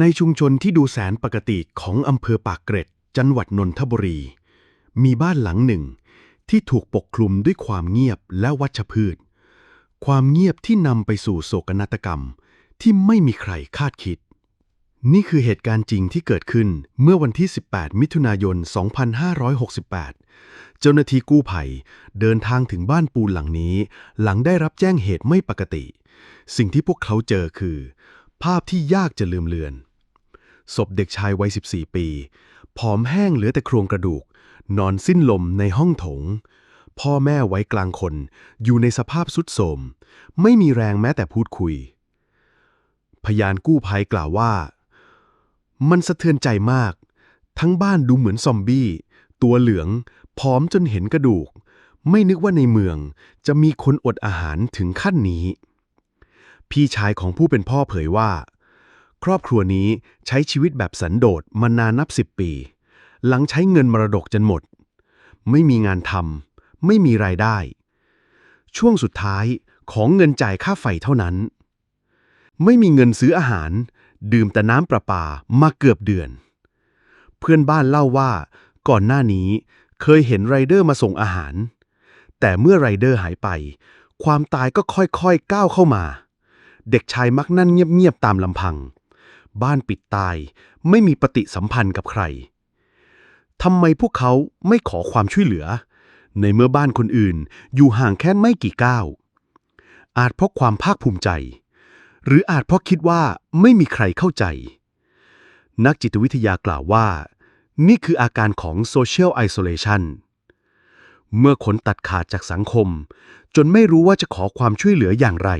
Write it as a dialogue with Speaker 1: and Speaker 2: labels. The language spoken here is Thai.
Speaker 1: ในชุมชนที่ดูแสนปกติของอำเภอปากเกร็ด จังหวัดนนทบุรี มีบ้านหลังหนึ่ง ที่ถูกปกคลุมด้วยความเงียบและวัชพืช ความเงียบที่นำไปสู่โศกนาฏกรรมที่ไม่มีใครคาดคิด นี่คือเหตุการณ์จริงที่เกิดขึ้นเมื่อวันที่ 18 มิถุนายน 2568 เจ้าหน้าที่กู้ภัยเดินทางถึงบ้านปูนหลังนี้ หลังได้รับแจ้งเหตุไม่ปกติ สิ่งที่พวกเขาเจอคือ ภาพที่ยากจะลืมเลือน ศพเด็กชายวัย 14 ปี ผอมแห้งเหลือแต่โครงกระดูก นอนสิ้นลมในห้องโถง พ่อแม่ไว้กลางคน อยู่ในสภาพสุดโทมไม่มีแรงแม้แต่พูดคุย พยานกู้ภัยกล่าวว่า มันสะเทือนใจมาก ทั้งบ้านดูเหมือนซอมบี้ ตัวเหลือง ผอมจนเห็นกระดูก ไม่นึกว่าในเมืองจะมีคนอดอาหารถึงขั้นนี้ พี่ชายของผู้เป็นพ่อเผยว่า ครอบครัวนี้ใช้ชีวิตแบบสันโดษมานานนับสิบปี หลังใช้เงินมรดกจนหมด ไม่มีงานทำไม่มีรายได้ ช่วงสุดท้ายของเงินจ่ายค่าไฟเท่านั้น ไม่มีเงินซื้ออาหาร ดื่มแต่น้ำประปามาเกือบเดือน เพื่อนบ้านเล่าว่า ก่อนหน้านี้เคยเห็นไรเดอร์มาส่งอาหาร แต่เมื่อไรเดอร์หายไป ความตายก็ค่อยๆก้าวเข้ามา เด็กชายมักนั่นเงียบๆตามลำพัง บ้านปิดตาย ไม่มีปฏิสัมพันธ์กับใครทำไมพวกเขาไม่ขอความช่วยเหลือ ในเมื่อบ้านคนอื่นอยู่ห่างแค่ไม่กี่ก้าว อาจเพราะความภาคภูมิใจ หรืออาจเพราะคิดว่าไม่มีใครเข้าใจ นักจิตวิทยากล่าวว่า นี่คืออาการของ social isolation เมื่อคนตัดขาดจากสังคม จนไม่รู้ว่าจะขอความช่วยเหลืออย่างไร